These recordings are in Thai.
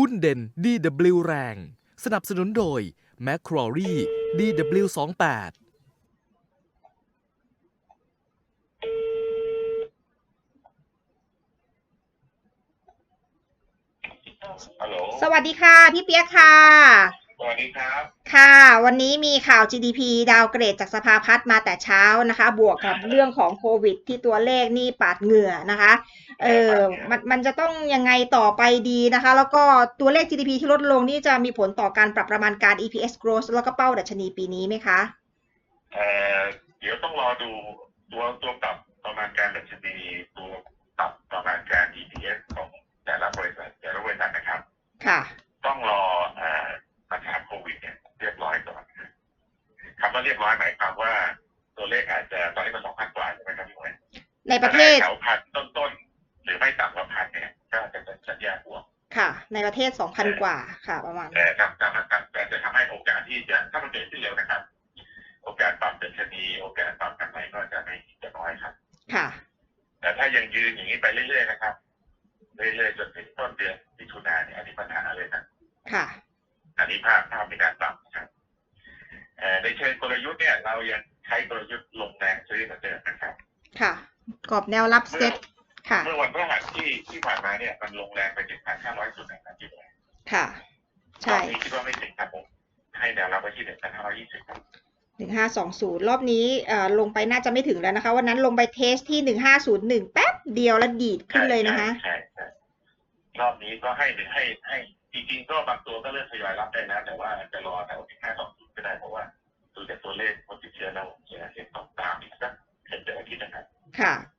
หุ้นเด่น DW แรง สนับสนุนโดย m c q u a r i e DW28 ฮัลโหล สวัสดีค่ะ พี่เปียกค่ะ สวัสดีครับ ค่ะ วันนี้มีข่าว GDP ดาวเกรดจากสภาพัฒน์มาแต่เช้านะคะ บวกกับเรื่องของโควิดที่ตัวเลขนี่ปาดเหงื่อนะคะ เออมันมันจะต้องยังไงต่อไปดีนะคะ แล้วก็ตัวเลข GDP ที่ลดลงนี่จะมีผลต่อการปรับประมาณการ EPS growth แล้วก็เป้าดัชนีปีนี้ไหมคะเอ่อเดี๋ยวต้องรอดูตัวตัวปรับประมาณการดัชนีตัวปรับประมาณการ EPS ของแต่ละบริษัทแต่ละบริษัทนะครับ ค่ะ ต้องรอเอ่อปัญหาโควิดเนี่ยเรียบร้อยก่อนคำว่าเรียบร้อยหมายความว่าตัวเลขอาจจะตอนนี้มันสองพันกว่าใช่ไหมครับพี่หมวยในประเทศแถวพัน ในประเทศ 2,000 กว่าค่ะประมาณแต่ทำทำทำแต่จะทำให้โอกาสที่จะถ้ามันเกิดขึ้นเร็วนะครับ โอกาสปรับดัชนีโอกาสปรับกำไรก็จะไม่จะน้อยครับ ค่ะ แต่ถ้ายังยืนอย่างนี้ไปเรื่อยๆนะครับเรื่อยๆจนถึงต้นเดือนมิถุนายนเนี่ยอันนี้ปัญหาเลยนะค่ะ อันนี้ภาพภาพในการปรับนะครับเอ่อในเชิงกลยุทธ์เนี่ยเรายังใช้กลยุทธ์ลงแรงซื้อเหมือนเดิมนะครับ ค่ะ กรอบแนวรับเซต ค่ะ เมื่อวันพฤหัสที่ที่ผ่านมาเนี่ยมันลงแรงไปถึงพันห้าร้อยจุดนะครับที่ไหนค่ะรใช่อบนี้คิดว่าไม่ถึงครับผมให้แนวรับไว้ที่หนึ่งพันห้าร้อยยี่สิบครับหนึ่งห้าสองศูนย์รอบนี้เอ่อลงไปน่าจะไม่ถึงแล้วนะคะ วันนั้นลงไปเทสที่หนึ่งห้าศูนย์หนึ่งแป๊บเดียวแล้วดีดขึ้นเลยนะคะใช่ใช่ใช่รอบนี้ก็ให้ให้ให้จริงๆก็บางตัวก็เริ่มทยอยรับได้นะแต่ว่าจะรอ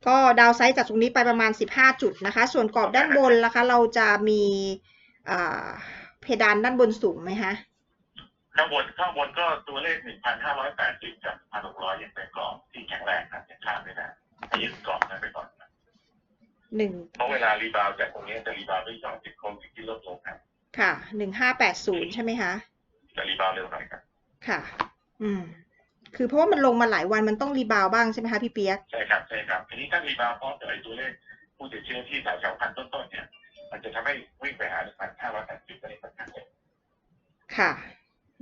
ก็ดาวไซด์จากตรงนี้ไปประมาณสิบห้าจุดนะคะ ส่วนกรอบด้านบนนะคะ เราจะมีอ่าเพดานด้านบนสูงไหมคะข้างบนข้างบนก็ตัวเลขหนึ่งพันห้าร้อยแปดสิบกับพันหกร้อยยังเป็นกรอบที่แข็งแรงครับยังข้ามไม่ได้ให้ยึดกรอบนั้นไปก่อนครับหนึ่งเพราะเวลารีบาวด์จากตรงนี้จะรีบาวด์ด้วยยอดติดโควิดที่ลดลงครับ ค่ะหนึ่งห้าแปดศูนย์ใช่ไหมคะจะรีบาวด์เร็วหน่อยครับ ค่ะ อืม คือเพราะว่ามันลงมาหลายวันมันต้องรีบาวด์บ้างใช่ไหมคะพี่เปียก ใช่ครับใช่ครับทีนี้ถ้ารีบาวด์พร้อมกับไอ้ตัวเลขผู้ติดเชื้อที่แถวๆพันต้นๆเนี่ย มันจะทำให้วิ่งไปหาหนึ่งพันห้าร้อยแปดสิบไปในปัญหาเลยค่ะ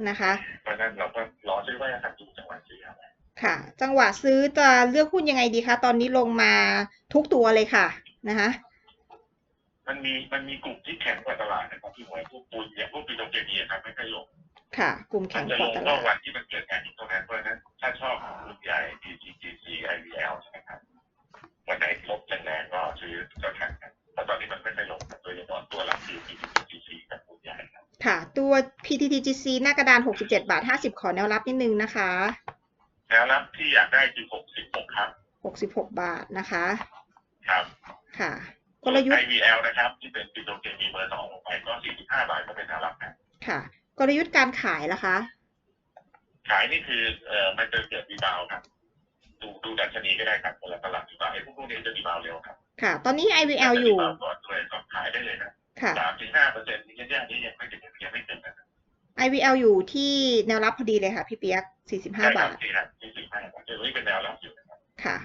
นะคะ เพราะฉะนั้นเราก็รอซื้อไว้นะครับดูจังหวะซื้อเอาไว้ค่ะ จังหวะซื้อจะเลือกหุ้นยังไงดีคะตอนนี้ลงมาทุกตัวเลยค่ะนะคะมันมีมันมีกลุ่มที่แข็งกว่าตลาดนะครับที่หวยพวกปูนอย่างพวกปีโตรเคมีครับไม่ค่อยลง ค่ะ กลุ่มมัแข็นงจะกลว่างตก็ลาดวันที่มันเกิดการอีกตรงนั้นเพราะฉะนั้นถ้าชอบกลุ่มใหญ่ DGGC IVL ใช่ไหมครับวันไหนลบแรงๆก็ซื้อก็แข็งครับเพราะตอนนี้มันไม่ค่อยลงครับโดยเฉพาะตัวหลักคือ DGGC กับกลุ่มใหญ่ครับค่ะตัว PTTGC หน้ากระดาน 67 บาท 50 ขอแนวรับนิดนึงนะคะแล้วรับที่อยากได้คือ 66 ครับ 66 บาทนะคะ ครับ ค่ะกลยุทธ์ IVL นะครับ ที่เป็นปิโตรเคมีเบอร์สองลงไปก็ 45 บาทก็เป็นแนวรับครับค่ะ กลยุทธ์การขายล่ะคะ ขายนี่คือเอ่อมันจะเกิดรีบาวด์ครับ ดูดูดัชนีก็ได้ครับคนละตลาดรีบาวด์ไอ้พวกพวกนี้จะรีบาวด์เร็วครับค่ะ ตอนนี้ IVL อยู่ถ้าจะรีบาวด์ก่อนด้วยก็ขายได้เลยนะค่ะ สามถึงห้าเปอร์เซ็นต์นี่ย่างนี้ยังไม่ถึงยังไม่ถึงนะครับ IVL อยู่ที่แนวรับพอดีเลยค่ะ พี่เปียก 45 ใช่ครับบาทที่ครับที่สี่ห้าบาทเดี๋ยวนี้เป็นแนวรับอยู่นะครับค่ะ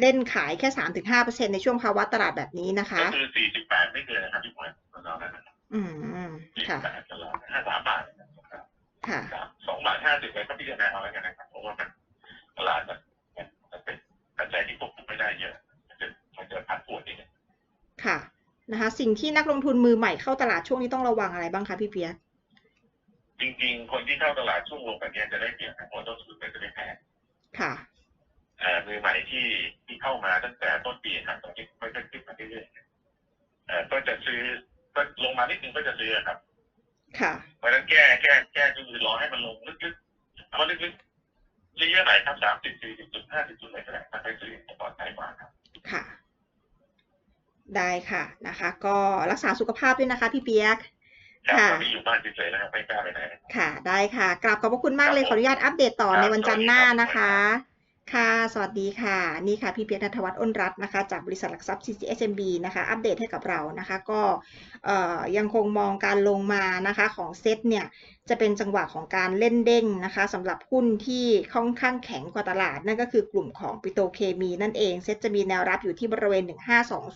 เล่นขายแค่ 3-5%ในช่วงภาวะตลาดแบบนี้นะคะก็คือสี่สิบแปดไม่เกินนะครับที่หมวยของเรานั้นนะครับ อืมสี่สิค่ะบแปดตลอดห้าสามบาทนะครับค่ะครับสองบาทห้าสิบเลยก็พิจารณาเอาแล้วกันนะครับเพราะว่ามันตลาดมันมันมันเป็นปัจจัยที่ควบคุมไม่ได้เยอะมันจะมันจะผันผวนนิดนึงค่ะนะคะสิ่งที่นักลงทุนมือใหม่เข้าตลาดช่วงนี้ต้องระวังอะไรบ้างคะพี่เปียกจริง ๆ คนที่เข้าตลาดช่วงลงแบบนี้จะได้เปรียบนะเพราะต้นทุนมันจะได้แพงค่ะเอ่อมือใหม่ที่ที่เข้ามาตั้งแต่ต้นปีครับตอนนี้ก็จะขึ้นมาเรื่อยๆเอ่อก็จะซื้อ ก็ลงมานิดนึงก็จะซื้อครับค่ะเพราะฉะนั้นแก้แก้แก้ก็คือรอให้มันลงลึกๆเอาลึกๆเยอะๆหน่อยครับสามสิบสี่สิบจุดห้าสิบจุดอะไรก็ได้ถ้าไปซื้อจะปลอดภัยกว่าครับค่ะ ได้ค่ะนะคะ ก็รักษาสุขภาพด้วยนะคะพี่เปียกครับค่ะตอนนี้อยู่บ้านเฉยๆนะครับไม่กล้าไปไหนนะครับค่ะ ได้ค่ะกราบขอบพระคุณมากเลยขออนุญาตอัปเดตต่อในวันจันทร์หน้านะคะ ค่ะ สวัสดีค่ะ นี่ค่ะ พี่เปียกนัทวัฒน์อ้นรัตน์นะคะ จากบริษัทหลักทรัพย์ CCSMB นะคะ อัปเดตให้กับเรานะคะ ก็ยังคงมองการลงมานะคะของเซ็ตเนี่ย จะเป็นจังหวะของการเล่นเด้งนะคะสำหรับหุ้นที่ค่อนข้างแข็งกว่าตลาด นั่นก็คือกลุ่มของปิโตรเคมีนั่นเอง เซ็ตจะมีแนวรับอยู่ที่บริเวณ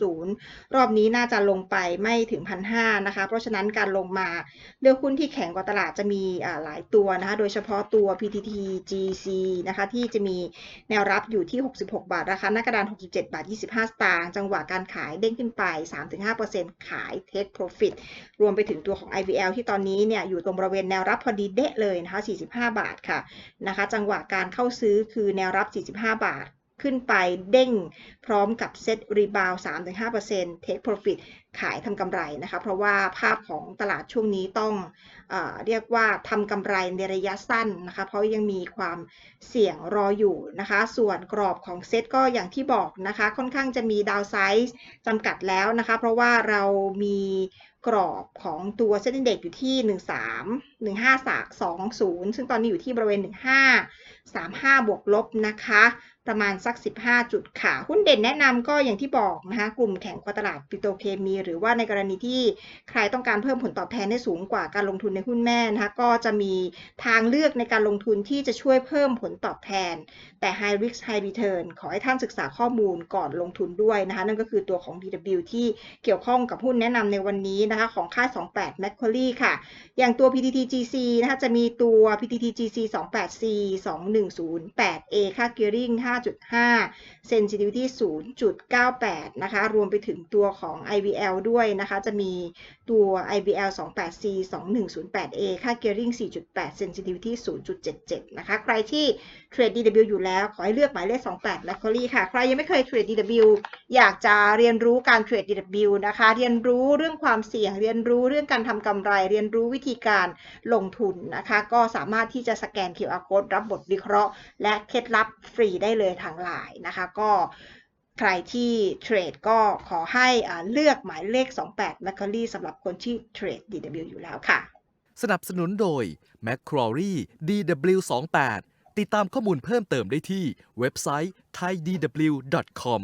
1520 รอบนี้น่าจะลงไปไม่ถึง 1,500นะคะ เพราะฉะนั้นการลงมาเลือกหุ้นที่แข็งกว่าตลาดจะมีหลายตัวนะคะ โดยเฉพาะตัว PTT GC นะคะ ที่จะมีแนวรับอยู่ที่ 66 บาท ราคาหน้ากระดาน 67 บาท 25 สตางค์จังหวะการขายเด้งขึ้นไป 3-5%ขาย Take Profit รวมไปถึงตัวของ IVL ที่ตอนนี้เนี่ยอยู่ตรงบริเวณแนวรับพอดีเดะเลยนะคะ 45 บาทค่ะนะคะ จังหวะการเข้าซื้อคือแนวรับ 45 บาท ขึ้นไปเด้งพร้อมกับเซ็ตรีบาว3-5% Take Profit ขายทำกำไรนะคะ เพราะว่าภาพของตลาดช่วงนี้ต้องเอเรียกว่าทำกำไรในระยะสั้นนะคะ เพราะยังมีความเสี่ยงรออยู่นะคะ ส่วนกรอบของเซ็ตก็อย่างที่บอกนะคะ ค่อนข้างจะมีดาวไซส์จำกัดแล้วนะคะ เพราะว่าเรามีกรอบของตัวเซ็ตอินเด็กอยู่ที่ 13 15 20 ซึ่งตอนนี้อยู่ที่บริเวณ 15 35 บวกลบนะคะ ประมาณสัก 15 จุดค่ะ หุ้นเด่นแนะนำก็อย่างที่บอกนะคะ กลุ่มแข็งกว่าตลาดปิโตรเคมี หรือว่าในกรณีที่ใครต้องการเพิ่มผลตอบแทนให้สูงกว่าการลงทุนในหุ้นแม่นะคะ ก็จะมีทางเลือกในการลงทุนที่จะช่วยเพิ่มผลตอบแทน แต่ high risk high return ขอให้ท่านศึกษาข้อมูลก่อนลงทุนด้วยนะคะ นั่นก็คือตัวของ DW ที่เกี่ยวข้องกับหุ้นแนะนำในวันนี้นะคะ ของค่าย 28 Macquarie ค่ะ อย่างตัว PTT PTTGC นะคะจะมีตัว PTTGC 28C 2108A ค่า gearing 5.5 sensitivity 0.98 นะคะ รวมไปถึงตัวของ IVL ด้วยนะคะ จะมีตัว IVL 28C 2108A ค่า gearing 4.8 sensitivity 0.77 นะคะ ใครที่เทรด DW อยู่แล้ว ขอให้เลือกหมายเลข 28 Macquarie ค่ะ ใครยังไม่เคยเทรด DW อยากจะเรียนรู้การเทรด DW นะคะ เรียนรู้เรื่องความเสี่ยง เรียนรู้เรื่องการทำกำไร เรียนรู้วิธีการลงทุนนะคะ ก็สามารถที่จะสแกน QR code รับบทวิเคราะห์ และเคล็ดลับฟรีได้เลยทางไลน์นะคะ ก็ใครที่เทรดก็ขอให้เลือกหมายเลข 28 Macquarie สำหรับคนที่เทรด DW อยู่แล้วค่ะ สนับสนุนโดย Macquarie DW28 ติดตามข้อมูลเพิ่มเติมได้ที่เว็บไซต์ thaidw.com